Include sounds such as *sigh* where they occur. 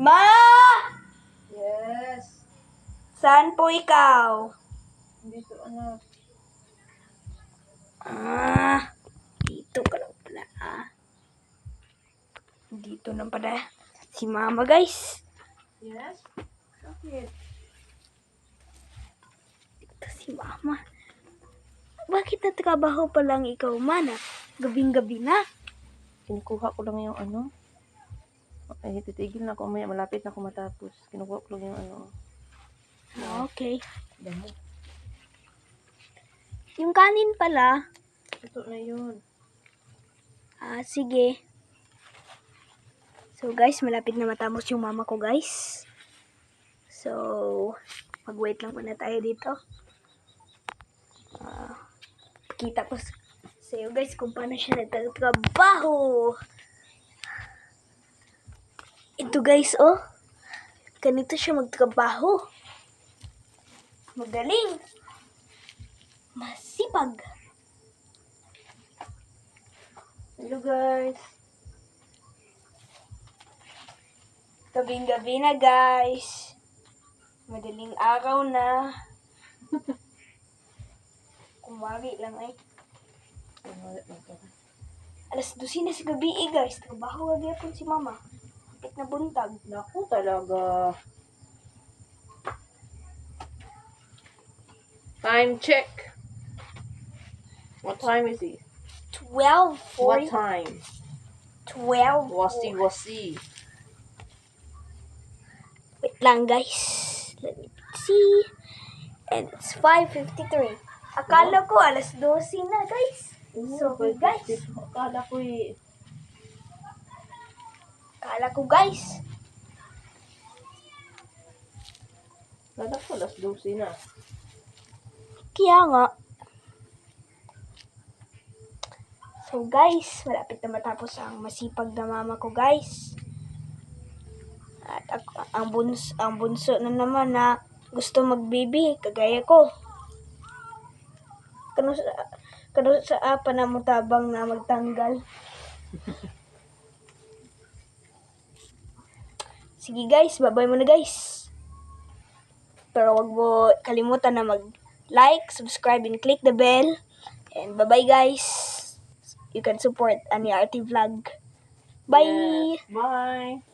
Ma! Yes. Saan po ikaw? Dito anak. Ah, dito ka lang pala, ah. Dito lang pala si mama, guys. Yes. Bakit? Dito si mama. Bakit nagtrabaho pa lang ikaw, mana? Gabing-gabi na. Kinukuha ko lang yung ano. Ay, titigil na ako. Maya malapit na ako matapos. Lang yung ano. Okay. Damo. Yung kanin pala, Ito na yun. ah, sige. So, guys, malapit na matapos yung mama ko, guys. So, mag-wait lang muna tayo dito. Ah, kita ko sa sa'yo, guys, kung paano siya nagtatrabaho. Ito, guys, oh. Ganito siya magtrabaho. Magaling. Masipag. Hello guys. Gabing-gabi na, guys. Madaling araw na. *laughs* Kumari lang ay. Alas 12 na si gabi eh, guys. Trabaho agad po si mama. Kapit na buntag. Naku talaga. Time check. What time is it? 12, What 40, time? 12. Wasi wasi. Wait lang, guys. Let me see. And it's 5.53. Akala ko alas 12 na, guys. So, guys. Akala ko eh. Akala ko, guys. Akala ko alas 12 na. Kaya nga. So guys, malapit na matapos ang masipag na mama ko guys. At ako, ang bunso, ang bunso na naman na gusto magbibi, kagaya ko. Kano sa, kano sa apa na mo tabang na magtanggal. *laughs* Sige guys, babay muna guys. Pero wag mo kalimutan na mag-like, subscribe, and click the bell. And bye-bye guys. You can support Ani RT Vlog. Bye! Yes. Bye.